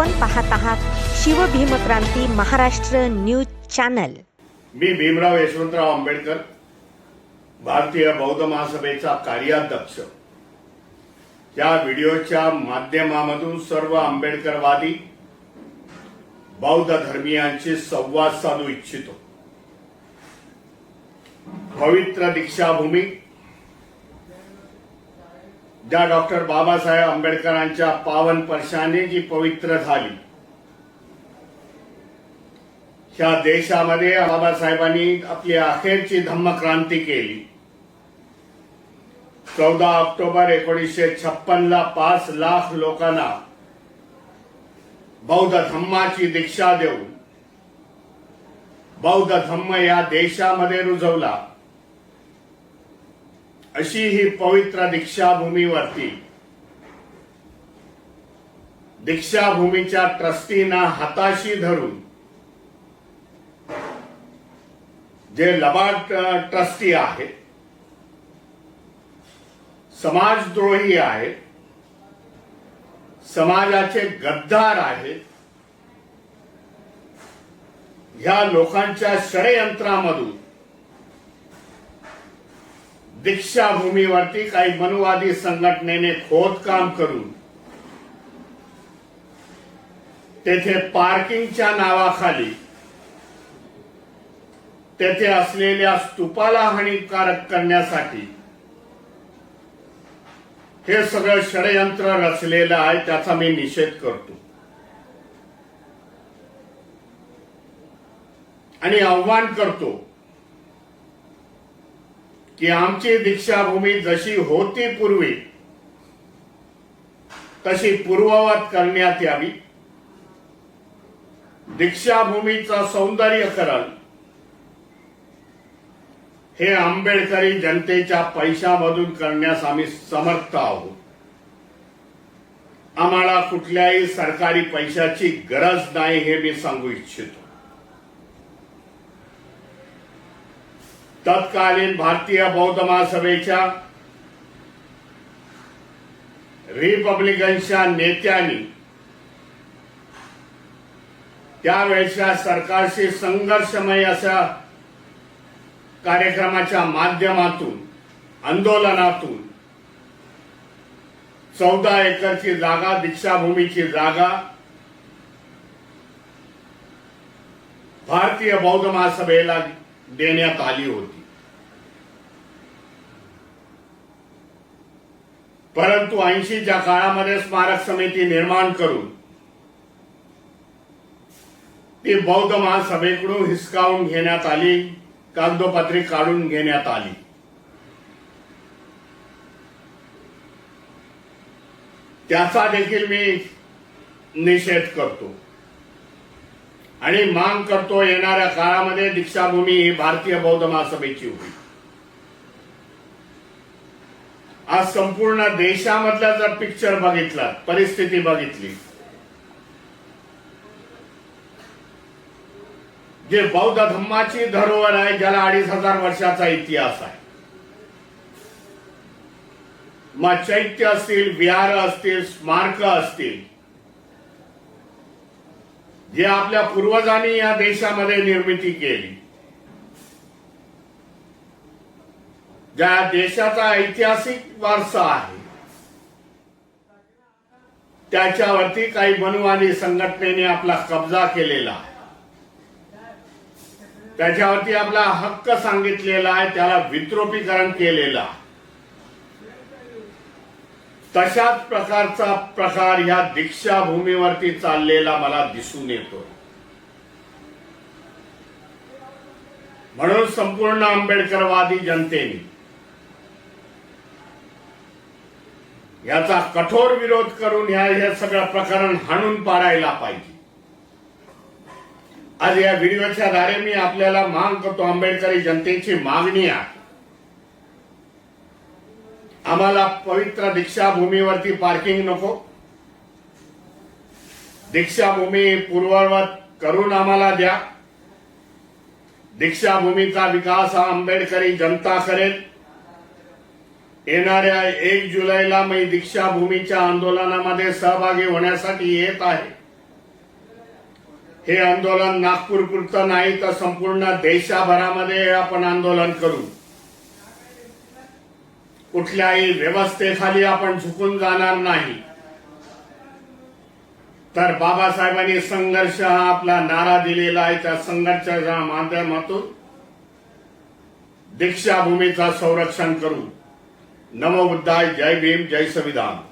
आपण पाहत आहात शिवभीमक्रांती महाराष्ट्र न्यूज चॅनल. मी भीमराव यशवंतराव आंबेडकर भारतीय बौद्ध महासभेचा कार्याध्यक्ष. या व्हिडिओच्या माध्यमामधून सर्व आंबेडकरवादी बौद्ध धर्मियांशी संवाद साधू इच्छितो. पवित्र दीक्षाभूमी ज्या डॉक्टर बाबासाहेब आंबेडकरांच्या पावन पर्शाने जी पवित्र झाली ह्या देशामध्ये बाबासाहेबांनी आपली अखेरची धम्मक्रांती केली. चौदा ऑक्टोबर एकोणीसशे छप्पनला पाच लाख लोकांना बौद्ध धम्माची दीक्षा देऊन बौद्ध धम्म या देशामध्ये रुजवला. अशी ही पवित्र दीक्षाभूमीवरती दीक्षाभूमीच्या ट्रस्टीना हाताशी धरून जे लबाड ट्रस्टी आहेत समाजद्रोही आहेत समाजाचे गद्दार आहेत ह्या लोकांच्या षडयंत्रामधून दीक्षाभूमीवरती काही मनुवादी संघटनेने खोदकाम करून तेथे पार्किंगच्या नावाखाली तेथे असलेल्या स्तूपाला हानिकारक करण्यासाठी हे सगळं षडयंत्र रचलेलं आहे त्याचा मी निषेध करतो. आणि आव्हान करतो की आमची दीक्षाभूमी जशी होती पूर्वी तशी पूर्ववत करण्यात यावी. दीक्षाभूमीचं सौंदर्यकरण हे आंबेडकरी जनतेच्या पैशामधून करण्यास आम्ही समर्थ आहोत. आम्हाला कुठल्याही सरकारी पैशाची गरज नाही हे मी सांगू इच्छितो. तत्कालीन भारतीय बौद्ध महासभेच्या रिपब्लिकनच्या नेत्यांनी त्यावेळच्या सरकारशी संघर्षमय अशा कार्यक्रमाच्या माध्यमातून आंदोलनातून चौदा एकरची जागा दीक्षाभूमीची जागा भारतीय बौद्ध महासभेला देण्यात आली होती. परंतु ऐंशीच्या काळामध्ये स्मारक समिती निर्माण करून ती बौद्ध महासभेकडून हिसकावून घेण्यात आली कागदोपत्री काढून घेण्यात आली. त्याचा देखील मी निषेध करतो. आणि मांग करतो येणाऱ्या काळामध्ये दीक्षाभूमी ही भारतीय बौद्ध महासभेची होईल. आज संपूर्ण देशामधला जर पिक्चर बघितला परिस्थिती बघितली जे बौद्ध धम्माची धरोहर आहे ज्याला अडीच हजार वर्षाचा इतिहास आहे. मग चैत्य असतील विहार असतील स्मारक असतील जे आपल्या पूर्वजांनी या देशामध्ये निर्मिती केली. ज्या देशाचा ऐतिहासिक वारसा आहे त्याच्यावरती काही बनवानी संघटनेने आपला कब्जा केलेला आहे. त्याच्यावरती आपला हक्क सांगितलेला आहे त्याला विद्रोपीकरण केलेलं आहे. तशाच प्रकारचा प्रकार या दीक्षाभूमीवरती चाललेला मला दिसून येतो. म्हणून संपूर्ण आंबेडकरवादी जनतेने याचा कठोर विरोध करून ह्या हे सगळं प्रकरण हाणून पाडायला पाहिजे. आज या व्हिडिओच्या द्वारे मी आपल्याला मांग करतो आंबेडकरी जनतेची मागणी आहे. आम्हाला पवित्र दीक्षाभूमीवरती पार्किंग नको. दीक्षाभूमी पूर्ववत करून आम्हाला द्या. दीक्षाभूमीचा विकास हा आंबेडकरी जनता करेल. येणाऱ्या एक जुलैला मी दीक्षाभूमीच्या आंदोलनामध्ये सहभागी होण्यासाठी येत आहे. हे आंदोलन नागपूर पुरतं नाही तर संपूर्ण देशाभरामध्ये आपण आंदोलन करू. कुठल्याही व्यवस्थेखाली आपण झुकून जाणार नाही. तर बाबासाहेबांनी संघर्ष हा आपला नारा दिलेला आहे त्या संघर्षाच्या माध्यमातून दीक्षाभूमीचा संरक्षण करू नमोबुद्धाय जय भीम जय संविधान.